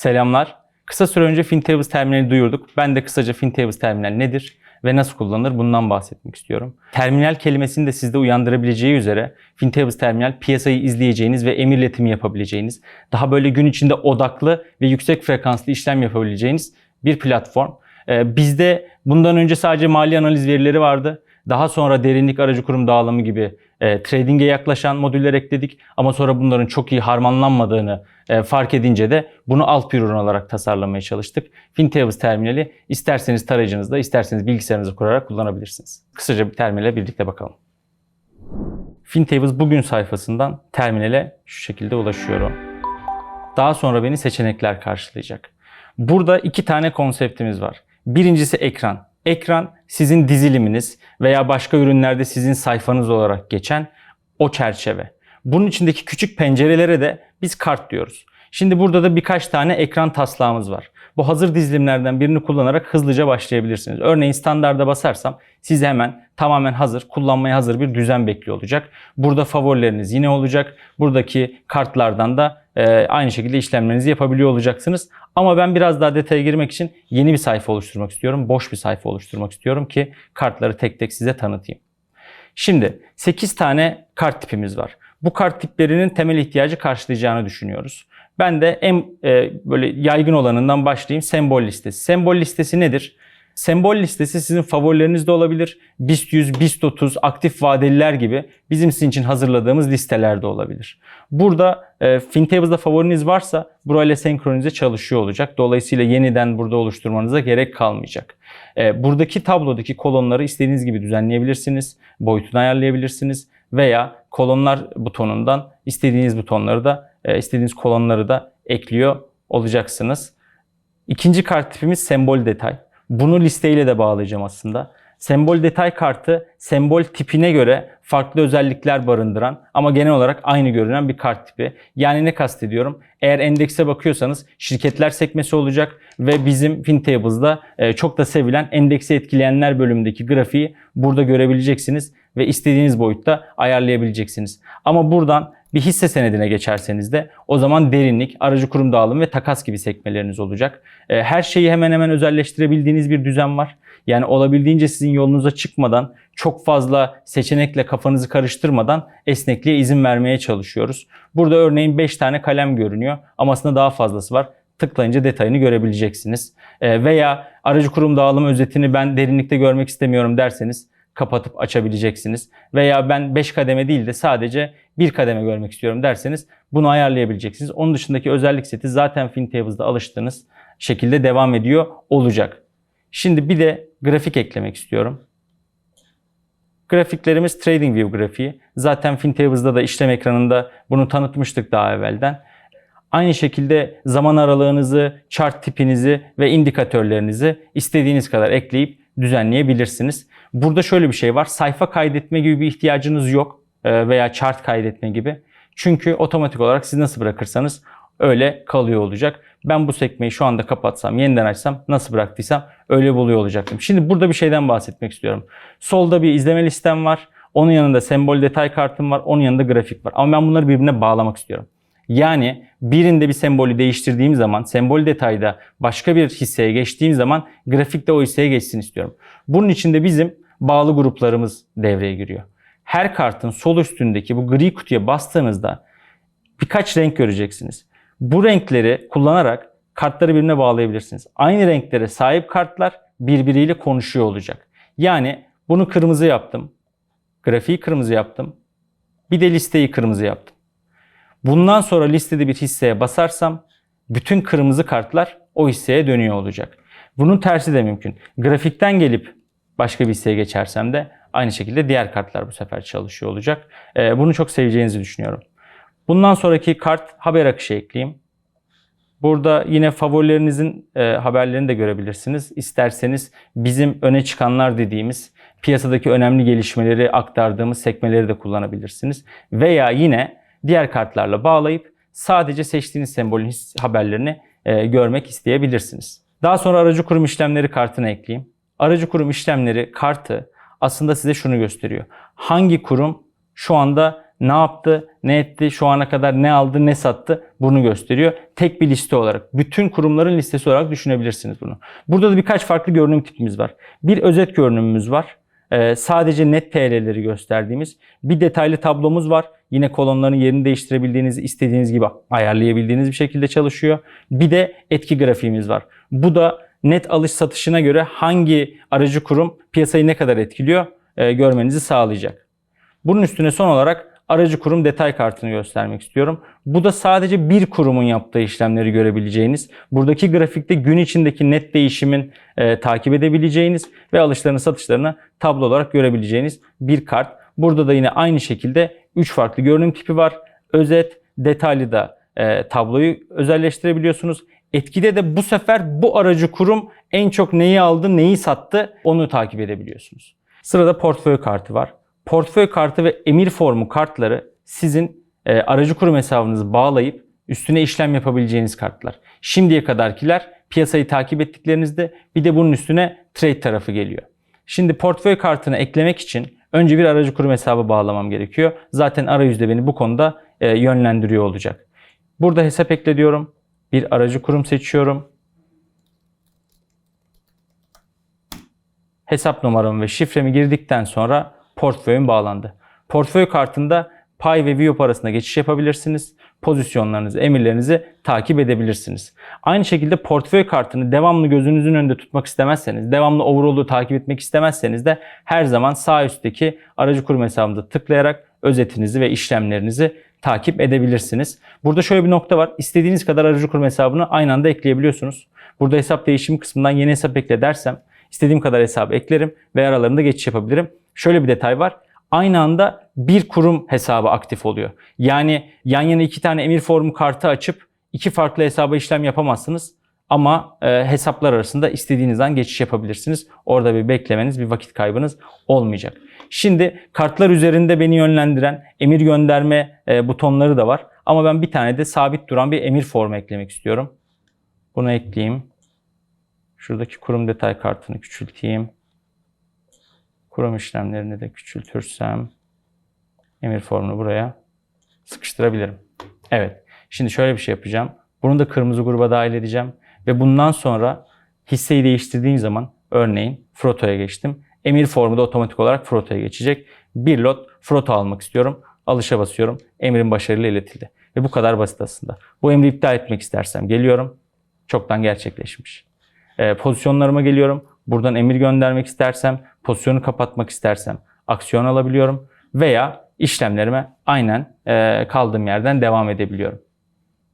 Selamlar. Kısa süre önce FinTables terminali duyurduk. Ben de kısaca FinTables terminal nedir ve nasıl kullanılır bundan bahsetmek istiyorum. Terminal kelimesini de sizde uyandırabileceği üzere FinTables terminal piyasayı izleyeceğiniz ve emir iletimi yapabileceğiniz, daha böyle gün içinde odaklı ve yüksek frekanslı işlem yapabileceğiniz bir platform. Ee, bizde bundan önce sadece mali analiz verileri vardı. Daha sonra derinlik aracı kurum dağılımı gibi e, trading'e yaklaşan modüller ekledik. Ama sonra bunların çok iyi harmanlanmadığını e, fark edince de bunu alt bir ürün olarak tasarlamaya çalıştık. FinTables terminali isterseniz tarayıcınızda, isterseniz bilgisayarınızı kurarak kullanabilirsiniz. Kısaca bir terminale birlikte bakalım. FinTables bugün sayfasından terminale şu şekilde ulaşıyorum. Daha sonra beni seçenekler karşılayacak. Burada iki tane konseptimiz var. Birincisi ekran. Ekran sizin diziliminiz veya başka ürünlerde sizin sayfanız olarak geçen o çerçeve. Bunun içindeki küçük pencerelere de biz kart diyoruz. Şimdi burada da birkaç tane ekran taslağımız var. Bu hazır dizilimlerden birini kullanarak hızlıca başlayabilirsiniz. Örneğin standarda basarsam size hemen tamamen hazır, kullanmaya hazır bir düzen bekliyor olacak. Burada favorileriniz yine olacak. Buradaki kartlardan da e, aynı şekilde işlemlerinizi yapabiliyor olacaksınız. Ama ben biraz daha detaya girmek için yeni bir sayfa oluşturmak istiyorum. Boş bir sayfa oluşturmak istiyorum ki kartları tek tek size tanıtayım. Şimdi 8 tane kart tipimiz var. Bu kart tiplerinin temel ihtiyacı karşılayacağını düşünüyoruz. Ben de en e, böyle yaygın olanından başlayayım. Sembol listesi. Sembol listesi nedir? Sembol listesi sizin favorileriniz de olabilir. BIST 100, BIST 30, aktif vadeliler gibi bizim sizin için hazırladığımız listeler de olabilir. Burada e, FinTables'da favoriniz varsa burayla senkronize çalışıyor olacak. Dolayısıyla yeniden burada oluşturmanıza gerek kalmayacak. E, buradaki tablodaki kolonları istediğiniz gibi düzenleyebilirsiniz. Boyutunu ayarlayabilirsiniz. Veya kolonlar butonundan istediğiniz butonları da e, istediğiniz kolonları da ekliyor olacaksınız. İkinci kart tipimiz sembol detay. Bunu listeyle de bağlayacağım aslında. Sembol detay kartı sembol tipine göre farklı özellikler barındıran ama genel olarak aynı görünen bir kart tipi. Yani ne kastediyorum? Eğer endekse bakıyorsanız şirketler sekmesi olacak ve bizim FinTables'da e, çok da sevilen endeksi etkileyenler bölümündeki grafiği burada görebileceksiniz ve istediğiniz boyutta ayarlayabileceksiniz. Ama buradan bir hisse senedine geçerseniz de o zaman derinlik, aracı kurum dağılım ve takas gibi sekmeleriniz olacak. E, her şeyi hemen hemen özelleştirebildiğiniz bir düzen var. Yani olabildiğince sizin yolunuza çıkmadan, çok fazla seçenekle kafanızı karıştırmadan esnekliğe izin vermeye çalışıyoruz. Burada örneğin 5 tane kalem görünüyor ama aslında daha fazlası var. Tıklayınca detayını görebileceksiniz. E, veya aracı kurum dağılım özetini ben derinlikte görmek istemiyorum derseniz kapatıp açabileceksiniz. Veya ben 5 kademe değil de sadece bir kademe görmek istiyorum derseniz bunu ayarlayabileceksiniz. Onun dışındaki özellik seti zaten FinTables'da alıştığınız şekilde devam ediyor olacak. Şimdi bir de grafik eklemek istiyorum. Grafiklerimiz TradingView grafiği. Zaten FinTables'da da işlem ekranında bunu tanıtmıştık daha evvelden. Aynı şekilde zaman aralığınızı, chart tipinizi ve indikatörlerinizi istediğiniz kadar ekleyip düzenleyebilirsiniz. Burada şöyle bir şey var. Sayfa kaydetme gibi bir ihtiyacınız yok e, veya chart kaydetme gibi. Çünkü otomatik olarak siz nasıl bırakırsanız öyle kalıyor olacak. Ben bu sekmeyi şu anda kapatsam, yeniden açsam, nasıl bıraktıysam öyle buluyor olacaktım. Şimdi burada bir şeyden bahsetmek istiyorum. Solda bir izleme listem var. Onun yanında sembol detay kartım var. Onun yanında grafik var. Ama ben bunları birbirine bağlamak istiyorum. Yani birinde bir sembolü değiştirdiğim zaman, sembol detayda başka bir hisseye geçtiğim zaman grafikte o hisseye geçsin istiyorum. Bunun için de bizim bağlı gruplarımız devreye giriyor. Her kartın sol üstündeki bu gri kutuya bastığınızda birkaç renk göreceksiniz. Bu renkleri kullanarak kartları birbirine bağlayabilirsiniz. Aynı renklere sahip kartlar birbiriyle konuşuyor olacak. Yani bunu kırmızı yaptım. Grafiği kırmızı yaptım. Bir de listeyi kırmızı yaptım. Bundan sonra listede bir hisseye basarsam bütün kırmızı kartlar o hisseye dönüyor olacak. Bunun tersi de mümkün. Grafikten gelip başka bir hisseye geçersem de aynı şekilde diğer kartlar bu sefer çalışıyor olacak. Ee, bunu çok seveceğinizi düşünüyorum. Bundan sonraki kart haber akışı ekleyeyim. Burada yine favorilerinizin e, haberlerini de görebilirsiniz. İsterseniz bizim öne çıkanlar dediğimiz piyasadaki önemli gelişmeleri aktardığımız sekmeleri de kullanabilirsiniz. Veya yine diğer kartlarla bağlayıp sadece seçtiğiniz sembolün haberlerini e, görmek isteyebilirsiniz. Daha sonra aracı kurum işlemleri kartını ekleyeyim. Aracı kurum işlemleri kartı aslında size şunu gösteriyor. Hangi kurum şu anda ne yaptı, ne etti, şu ana kadar ne aldı, ne sattı bunu gösteriyor. Tek bir liste olarak, bütün kurumların listesi olarak düşünebilirsiniz bunu. Burada da birkaç farklı görünüm tipimiz var. Bir özet görünümümüz var. Ee, sadece net TL'leri gösterdiğimiz. Bir detaylı tablomuz var. Yine kolonların yerini değiştirebildiğiniz, istediğiniz gibi ayarlayabildiğiniz bir şekilde çalışıyor. Bir de etki grafiğimiz var. Bu da net alış satışına göre hangi aracı kurum piyasayı ne kadar etkiliyor e, görmenizi sağlayacak. Bunun üstüne son olarak aracı kurum detay kartını göstermek istiyorum. Bu da sadece bir kurumun yaptığı işlemleri görebileceğiniz, buradaki grafikte gün içindeki net değişimin e, takip edebileceğiniz ve alışlarını satışlarını tablo olarak görebileceğiniz bir kart. Burada da yine aynı şekilde 3 farklı görünüm tipi var. Özet, detaylı da e, tabloyu özelleştirebiliyorsunuz. Etkide de bu sefer bu aracı kurum en çok neyi aldı, neyi sattı onu takip edebiliyorsunuz. Sırada portföy kartı var. Portföy kartı ve emir formu kartları sizin e, aracı kurum hesabınızı bağlayıp üstüne işlem yapabileceğiniz kartlar. Şimdiye kadarkiler piyasayı takip ettiklerinizde bir de bunun üstüne trade tarafı geliyor. Şimdi portföy kartını eklemek için önce bir aracı kurum hesabı bağlamam gerekiyor. Zaten arayüzde beni bu konuda e, yönlendiriyor olacak. Burada hesap ekle diyorum. Bir aracı kurum seçiyorum. Hesap numaramı ve şifremi girdikten sonra portföyüm bağlandı. Portföy kartında pay ve view arasında geçiş yapabilirsiniz. Pozisyonlarınızı, emirlerinizi takip edebilirsiniz. Aynı şekilde portföy kartını devamlı gözünüzün önünde tutmak istemezseniz, devamlı overall'u takip etmek istemezseniz de her zaman sağ üstteki aracı kurum hesabınıza tıklayarak özetinizi ve işlemlerinizi takip edebilirsiniz. Burada şöyle bir nokta var. İstediğiniz kadar aracı kurum hesabını aynı anda ekleyebiliyorsunuz. Burada hesap değişimi kısmından yeni hesap ekle dersem istediğim kadar hesabı eklerim ve aralarında geçiş yapabilirim. Şöyle bir detay var. Aynı anda bir kurum hesabı aktif oluyor. Yani yan yana iki tane emir formu kartı açıp iki farklı hesaba işlem yapamazsınız. Ama e, hesaplar arasında istediğinizden geçiş yapabilirsiniz. Orada bir beklemeniz, bir vakit kaybınız olmayacak. Şimdi kartlar üzerinde beni yönlendiren emir gönderme e, butonları da var. Ama ben bir tane de sabit duran bir emir formu eklemek istiyorum. Bunu ekleyeyim. Şuradaki kurum detay kartını küçülteyim. Kurum işlemlerini de küçültürsem emir formunu buraya sıkıştırabilirim. Evet. Şimdi şöyle bir şey yapacağım. Bunu da kırmızı gruba dahil edeceğim. Ve bundan sonra hisseyi değiştirdiğim zaman örneğin Froto'ya geçtim. Emir formu da otomatik olarak Froto'ya geçecek. Bir lot Froto almak istiyorum. Alışa basıyorum. Emrin başarıyla iletildi. Ve bu kadar basit aslında. Bu emri iptal etmek istersem geliyorum. Çoktan gerçekleşmiş. E, pozisyonlarıma geliyorum. Buradan emir göndermek istersem, pozisyonu kapatmak istersem aksiyon alabiliyorum. Veya işlemlerime aynen e, kaldığım yerden devam edebiliyorum.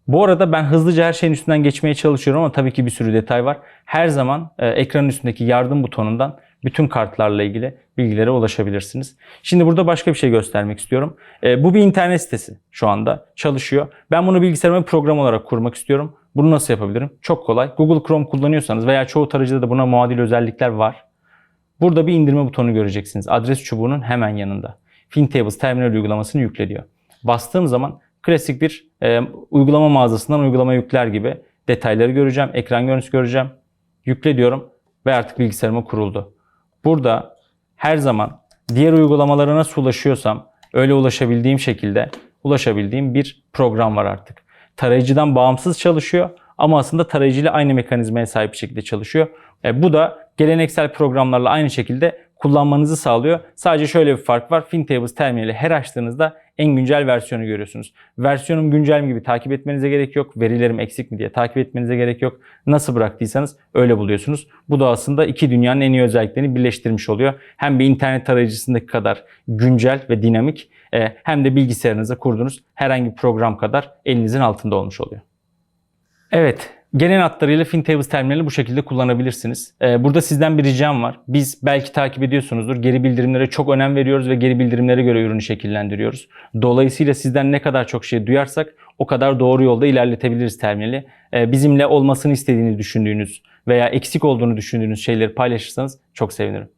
Bu arada ben hızlıca her şeyin üstünden geçmeye çalışıyorum ama tabii ki bir sürü detay var. Her zaman e, ekranın üstündeki yardım butonundan bütün kartlarla ilgili bilgilere ulaşabilirsiniz. Şimdi burada başka bir şey göstermek istiyorum. E, bu bir internet sitesi şu anda çalışıyor. Ben bunu bilgisayarıma program olarak kurmak istiyorum. Bunu nasıl yapabilirim? Çok kolay. Google Chrome kullanıyorsanız veya çoğu tarayıcıda da buna muadil özellikler var. Burada bir indirme butonu göreceksiniz. Adres çubuğunun hemen yanında. FinTables terminal uygulamasını yükle. Bastığım zaman klasik bir e, uygulama mağazasından uygulama yükler gibi detayları göreceğim. Ekran görüntüsü göreceğim. Yükle diyorum ve artık bilgisayarıma kuruldu. Burada her zaman diğer uygulamalara nasıl ulaşıyorsam öyle ulaşabildiğim şekilde ulaşabildiğim bir program var artık. Tarayıcıdan bağımsız çalışıyor ama aslında tarayıcıyla aynı mekanizmaya sahip şekilde çalışıyor. E, bu da geleneksel programlarla aynı şekilde kullanmanızı sağlıyor. Sadece şöyle bir fark var. FinTables terminali her açtığınızda en güncel versiyonu görüyorsunuz. Versiyonum güncel mi gibi takip etmenize gerek yok. Verilerim eksik mi diye takip etmenize gerek yok. Nasıl bıraktıysanız öyle buluyorsunuz. Bu da aslında iki dünyanın en iyi özelliklerini birleştirmiş oluyor. Hem bir internet tarayıcısındaki kadar güncel ve dinamik hem de bilgisayarınıza kurduğunuz herhangi bir program kadar elinizin altında olmuş oluyor. Evet, Genel hatlarıyla FinTables terminali bu şekilde kullanabilirsiniz. Ee, burada sizden bir ricam var. Biz belki takip ediyorsunuzdur. Geri bildirimlere çok önem veriyoruz ve geri bildirimlere göre ürünü şekillendiriyoruz. Dolayısıyla sizden ne kadar çok şey duyarsak o kadar doğru yolda ilerletebiliriz terminali. Ee, bizimle olmasını istediğinizi düşündüğünüz veya eksik olduğunu düşündüğünüz şeyleri paylaşırsanız çok sevinirim.